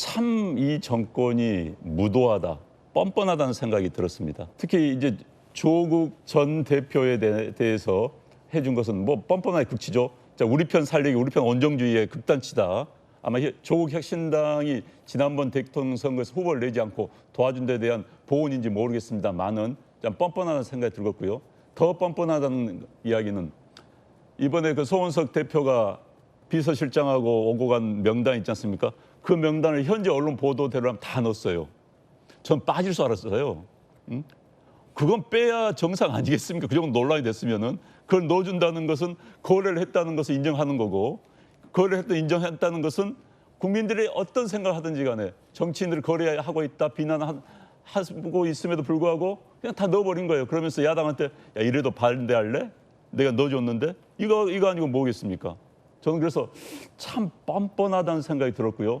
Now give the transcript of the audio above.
참 이 정권이 무도하다, 뻔뻔하다는 생각이 들었습니다. 특히 이제 조국 전 대표에 대, 대해서 해준 것은 뭐 뻔뻔하게 극치죠. 자, 우리 편 살리기, 우리 편 원정주의의 극단치다. 아마 히- 조국 혁신당이 지난번 대통령 선거에서 후보를 내지 않고 도와준 데 대한 보온인지 모르겠습니다만은 좀 뻔뻔하다는 생각이 들었고요. 더 뻔뻔하다는 이야기는 이번에 그 소원석 대표가 비서실장하고 오고 간 명단 있지 않습니까? 그 명단을 현재 언론 보도대로 다 넣었어요. 전 빠질 줄 알았어요. 응? 그건 빼야 정상 아니겠습니까? 그 정도 논란이 됐으면은 그걸 넣어준다는 것은 거래를 했다는 것을 인정하는 거고 거래를 했다 인정했다는 것은 국민들이 어떤 생각을 하든지 간에 정치인들을 거래하고 있다 비난하고 있음에도 불구하고 그냥 다 넣어버린 거예요. 그러면서 야당한테 야 이래도 반대할래? 내가 넣어줬는데 이거 이거 아니고 뭐겠습니까? 저는 그래서 참 뻔뻔하다는 생각이 들었고요.